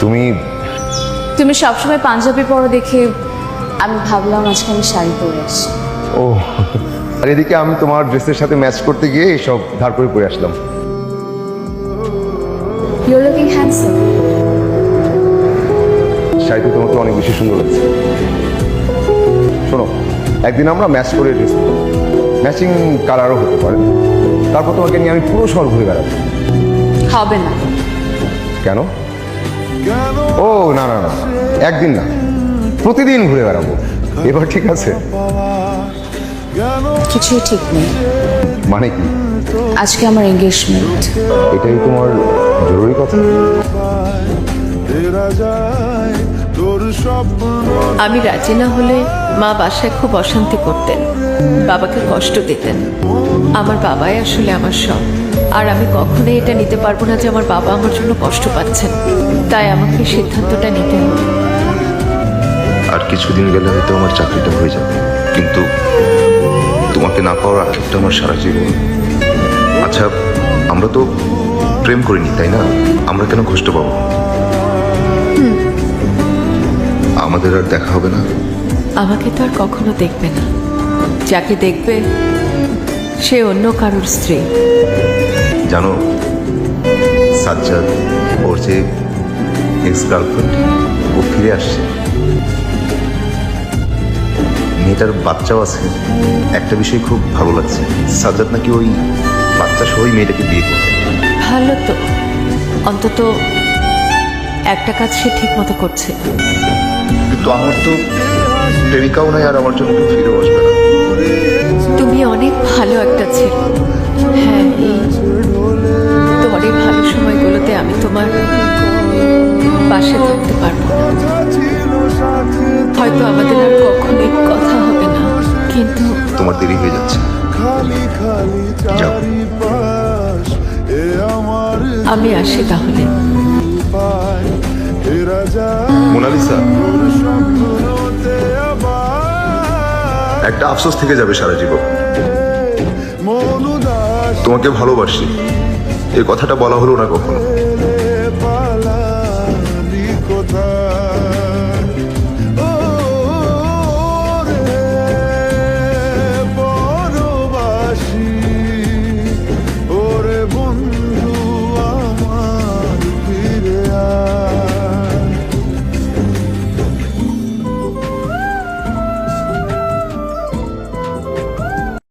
তুমি তুমি সবসময় পাঞ্জাবি পরো দেখে আমি ভাবলাম আজকে আমি শাড়ি পরে আসি। ও আর এদিকে আমি তোমার ড্রেসের সাথে ম্যাচ করতে গিয়ে সব ধার করে পরে আসলাম। ইউর লুকিং হ্যান্ডসাম শাড়িতে তোমাকে অনেক বেশি সুন্দর লাগছে। শোনো একদিন আমরা ম্যাচ করে ড্রেস ম্যাচিং কালারও হতে পারে। তারপর তোমাকে নিয়ে আমি পুরো শহর ঘুরে বেড়াবো। হবে না। কেন? ও না না না একদিন না। প্রতিদিন ঘুরে বেড়াবো। এবার ঠিক আছে। কিছুই ঠিক নেই। মানে কি? আজকে আমার এঙ্গেজমেন্ট এটাই তোমার জরুরি কথা? আমি রাজি না হলে মা বাসায় খুব অশান্তি করতেন। বাবাকে কষ্ট দিতেন। আমার বাবাই আসলে আমার সব আর আমি কখনোই এটা নিতে পারব না যে আমার বাবা আমার জন্য কষ্ট পাচ্ছেন। তাই আমাকে সিদ্ধান্তটা নিতে হবে। আর কিছুদিন গেলে হয়তো আমার চাকরিটা হয়ে যাবে। কিন্তু তোমাকে না পাওয়ার আঘাতটা আমার সারা জীবন। আচ্ছা আমরা তো প্রেম করিনি তাই না? আমরা কেন কষ্ট পাবো? আমাদের আর দেখা হবে না। আমাকে তো আর কখনো দেখবে না। যাকে দেখবে সে অন্য কারোর স্ত্রী। জানো সাজ্জাদ ওর যে এক্স গার্লফ্রেন্ড ও ফিরে আসছে। মেয়েটার বাচ্চাও আছে। একটা বিষয় খুব ভালো লাগছে। সাজ্জাদ নাকি ওই বাচ্চা সহই মেয়েটাকে বিয়ে করবে ভালো তো। অন্তত একটা কাজ সে ঠিক মতো করছে। কিন্তু আমার তো প্রেমিকাও নাই আর আমার জন্য ফিরে বসবে না। তুমি অনেক ভালো একটা ছেলে। হ্যাঁ এই ভালো সময়গুলোতে আমি তোমার পাশে থাকতে পারব না। হয়তো আমাদের আর কখনোই কথা হবে না কিন্তু তোমার দেরি হয়ে যাচ্ছে। আমি আসি তাহলে। মোনালিসা একটা আফসোস থেকে যাবে সারা জীবন। তোমাকে ভালোবাসি। এ কথাটা বলা হলো না কখনো।